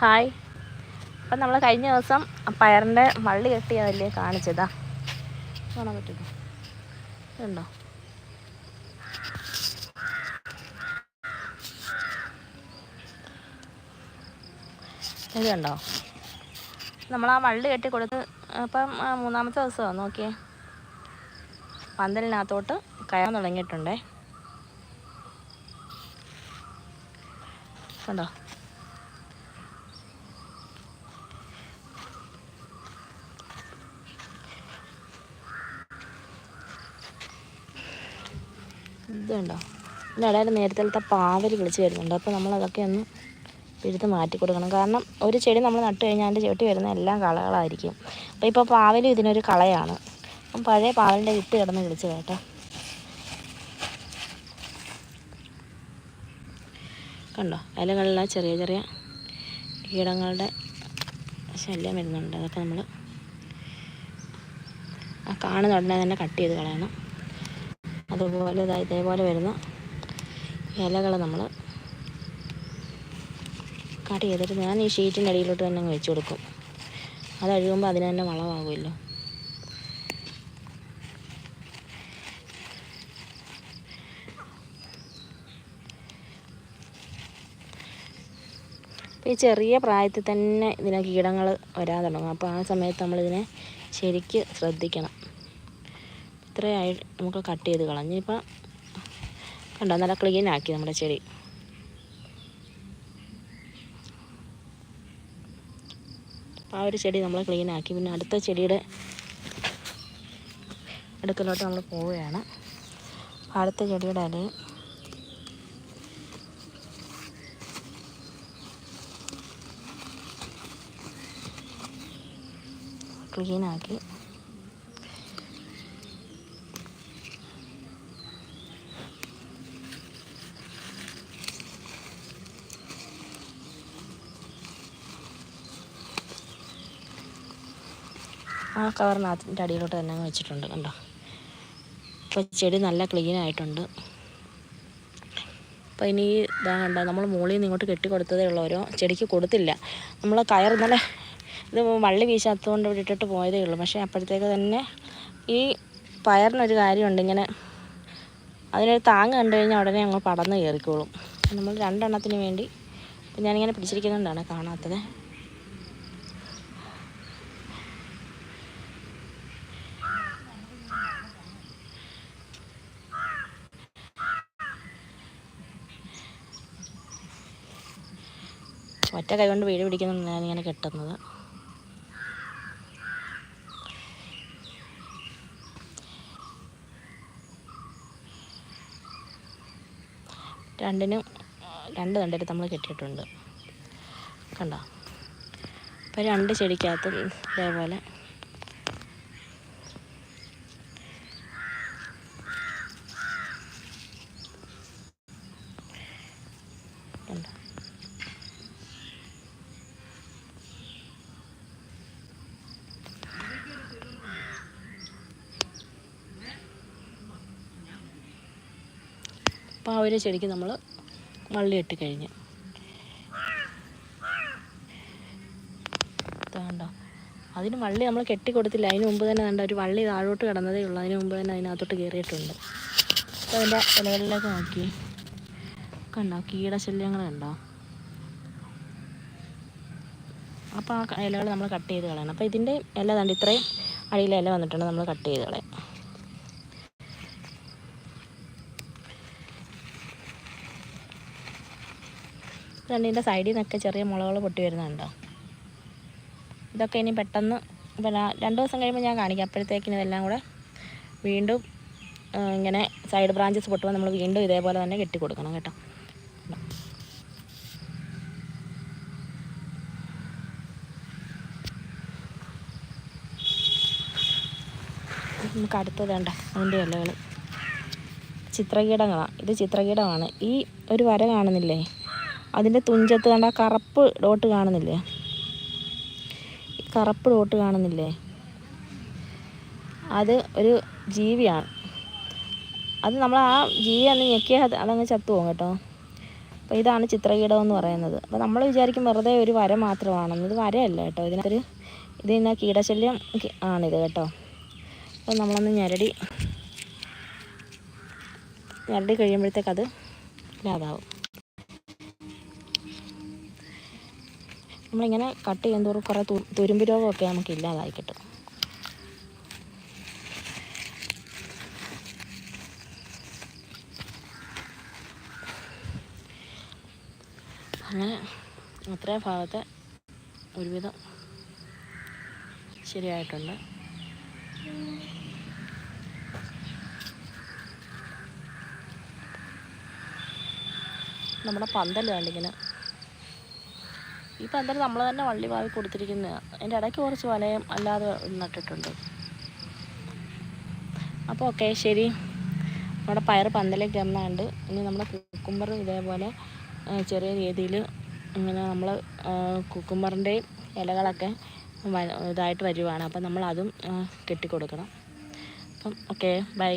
Hi. അപ്പം നമ്മൾ കഴിഞ്ഞ ദിവസം പയറിന്റെ വള്ളി കെട്ടിയതല്ലേ കാണിച്ചതാ. കാണാൻ പറ്റുമോ? ഇതുണ്ടോ? ഇത് നമ്മൾ ആ വള്ളി കെട്ടി കൊടുത്ത് അപ്പം മൂന്നാമത്തെ ദിവസമാണ് നോക്കിയേ. പന്തലിനകത്തോട്ട് കയറാൻ തുടങ്ങിയിട്ടുണ്ടേ. കണ്ടോ ഇതുണ്ടോ? ഇതിന്റെ ഇടയിൽ നേരത്തെ പാവൽ വിളിച്ച് വരുന്നുണ്ട്. അപ്പോൾ നമ്മളതൊക്കെ ഒന്ന് പിഴുത്ത് മാറ്റി കൊടുക്കണം. കാരണം ഒരു ചെടി നമ്മൾ നട്ട് കഴിഞ്ഞാൽ അതിന്റെ ചെട്ടി വരുന്ന എല്ലാം കളകളായിരിക്കും. അപ്പോൾ ഇപ്പോൾ പാവലും ഇതിനൊരു കളയാണ്. അപ്പം പഴയ പാവലിന്റെ വിത്ത് കിടന്ന് വിളിച്ച് കേട്ടോ. കണ്ടോ? ഇലകളിലെ ചെറിയ ചെറിയ കീടങ്ങളുടെ ശല്യം വരുന്നുണ്ട്. അതൊക്കെ നമ്മൾ ആ കാണുന്ന ഉടനെ തന്നെ കട്ട് ചെയ്ത് കളയണം. അതുപോലെ ഇതാ ഇതേപോലെ വരുന്ന ഇലകൾ നമ്മൾ കട്ട് ചെയ്തിട്ട് ഞാൻ ഈ ഷീറ്റിന്റെ അടിയിലോട്ട് തന്നെ വെച്ച് കൊടുക്കും. അത് അഴുകുമ്പോൾ അതിന് തന്നെ വളമാകുമല്ലോ. ഈ ചെറിയ പ്രായത്തിൽ തന്നെ ഇതിനെ കീടങ്ങൾ വരാൻ തുടങ്ങും. അപ്പോൾ ആ സമയത്ത് നമ്മളിതിനെ ശരിക്ക് ശ്രദ്ധിക്കണം. ഇത്രയായി നമുക്ക് കട്ട് ചെയ്ത് കളഞ്ഞ് ഇപ്പം കണ്ടോ നല്ല ക്ലീൻ ആക്കി നമ്മുടെ ചെടി. ആ ഒരു ചെടി നമ്മൾ ക്ലീൻ ആക്കി. പിന്നെ അടുത്ത ചെടിയുടെ അടുക്കലോട്ട് നമ്മൾ പോവുകയാണ്. അടുത്ത ചെടിയുടെ ഇലയും ക്ലീൻ ആ കവറിനകത്തിന്റെ അടിയിലോട്ട് തന്നെ വെച്ചിട്ടുണ്ട് കണ്ടോ? ഇപ്പോൾ ചെടി നല്ല ക്ലീൻ ആയിട്ടുണ്ട്. അപ്പോൾ ഇനി ഇതാ കണ്ട നമ്മൾ മുകളിൽ നിന്ന് ഇങ്ങോട്ട് കെട്ടി കൊടുത്തതേ ഉള്ളൂ. ഓരോ ചെടിക്ക് കൊടുത്തില്ല. നമ്മൾ കയർ ഇന്നലെ ഇത് വള്ളി വീശാത്തതുകൊണ്ട് ഇവിടെ ഇട്ടിട്ട് പോയതേ ഉള്ളൂ. പക്ഷേ അപ്പോഴത്തേക്ക് തന്നെ ഈ പയറിനൊരു കാര്യമുണ്ട് ഇങ്ങനെ. അതിനൊരു താങ്ങ് കണ്ടു കഴിഞ്ഞാൽ ഉടനെ അങ്ങ് പടന്ന് കയറിക്കോളും. നമ്മൾ രണ്ടെണ്ണത്തിന് വേണ്ടി ഞാനിങ്ങനെ പിടിച്ചിരിക്കുന്നുകൊണ്ടാണ് കാണാത്തത്. ഒറ്റ കൈ കൊണ്ട് വീട് പിടിക്കുന്നതാണ് ഇങ്ങനെ കെട്ടുന്നത്. രണ്ടിനും രണ്ട് തണ്ടിൽ നമ്മൾ കെട്ടിയിട്ടുണ്ട്. കണ്ടോ? അപ്പോൾ രണ്ട് ചെടിക്കകത്തും ഇതേപോലെ ഒരു ചെടിക്ക് നമ്മൾ വള്ളിയിട്ട് കഴിഞ്ഞ്. കണ്ടോ? അതിന് വള്ളി നമ്മൾ കെട്ടി കൊടുത്തില്ല. അതിന് മുമ്പ് തന്നെ കണ്ട? ഒരു വള്ളി താഴോട്ട് കിടന്നതേ ഉള്ളൂ. അതിന് മുമ്പ് തന്നെ അതിനകത്തോട്ട് കയറിയിട്ടുണ്ട്. അപ്പോൾ അതിന്റെ ഇലകളിലേക്ക് നോക്കി കണ്ടോ? കീടശല്യങ്ങൾ കണ്ടോ? അപ്പോൾ ആ ഇലകൾ നമ്മൾ കട്ട് ചെയ്ത് കളയണം. അപ്പോൾ ഇതിന്റെ ഇല കണ്ട്? ഇത്രയും അടിയിലെ ഇല വന്നിട്ടുണ്ട് നമ്മൾ കട്ട് ചെയ്ത് കളയാം. രണ്ടിന്റെ സൈഡിൽ നിന്നൊക്കെ ചെറിയ മുളകൾ പൊട്ടി വരുന്നുണ്ടോ? ഇതൊക്കെ ഇനി പെട്ടെന്ന് പിന്നെ രണ്ട് ദിവസം കഴിയുമ്പോൾ ഞാൻ കാണിക്കാം. അപ്പോഴത്തേക്കിന് ഇതെല്ലാം കൂടെ വീണ്ടും ഇങ്ങനെ സൈഡ് ബ്രാഞ്ചസ് പൊട്ടുമ്പോൾ നമ്മൾ വീണ്ടും ഇതേപോലെ തന്നെ കെട്ടി കൊടുക്കണം കേട്ടോ. നമുക്ക് അടുത്തത് വേണ്ട അതിന്റെ ഇലകൾ ചിത്രകീടങ്ങളാണ് ഇത് ചിത്രകീടമാണ്. ഈ ഒരു വര കാണുന്നില്ലേ? അതിന്റെ തുഞ്ചത്ത് കണ്ട കറുപ്പ് ഡോട്ട് കാണുന്നില്ലേ? കറുപ്പ് ഡോട്ട് കാണുന്നില്ലേ? അത് ഒരു ജീവിയാണ്. അത് നമ്മൾ ആ ജീവി അന്ന് ഞെക്കിയാൽ അതങ്ങ് ചത്തു പോകും കേട്ടോ. അപ്പോൾ ഇതാണ് ചിത്രകീടം എന്ന് പറയുന്നത്. അപ്പോൾ നമ്മൾ വിചാരിക്കും വെറുതെ ഒരു വര മാത്രമാണെന്ന് ഇത് വരയല്ല കേട്ടോ. ഇതിനകത്തൊരു ഇതിന് കീടശല്യം ആണിത് കേട്ടോ. അപ്പോൾ നമ്മളൊന്ന് ഞരടി ഞെരടി കഴിയുമ്പോഴത്തേക്കത് ഇല്ലാതാവും. നമ്മളിങ്ങനെ കട്ട് ചെയ്യുന്നതോറും കുറേ തുരുമ്പ് രോഗമൊക്കെ നമുക്ക് ഇല്ലാതായി കിട്ടും. അങ്ങനെ അത്രയും ഭാഗത്തെ ഒരുവിധം ശരിയായിട്ടുണ്ട്. നമ്മുടെ പന്തൽ കണ്ടിങ്ങനെ ഈ പന്തൽ നമ്മൾ തന്നെ വള്ളി വാങ്ങി കൊടുത്തിരിക്കുന്നതാണ് അതിന്റെ ഇടയ്ക്ക് കുറച്ച് വലയും അല്ലാതെ നട്ടിട്ടുണ്ട്. അപ്പോൾ ഓക്കെ ശരി. നമ്മുടെ പയർ പന്തലേക്ക് വന്നുണ്ട് ഇനി നമ്മുടെ കുക്കുംബർ ഇതേപോലെ ചെറിയ രീതിയിൽ ഇങ്ങനെ നമ്മൾ കുക്കുംബറിന്റെയും ഇലകളൊക്കെ ഇതായിട്ട് വരുവാണ്. അപ്പം നമ്മൾ അതും കെട്ടിക്കൊടുക്കണം. അപ്പം ഓക്കെ ബൈ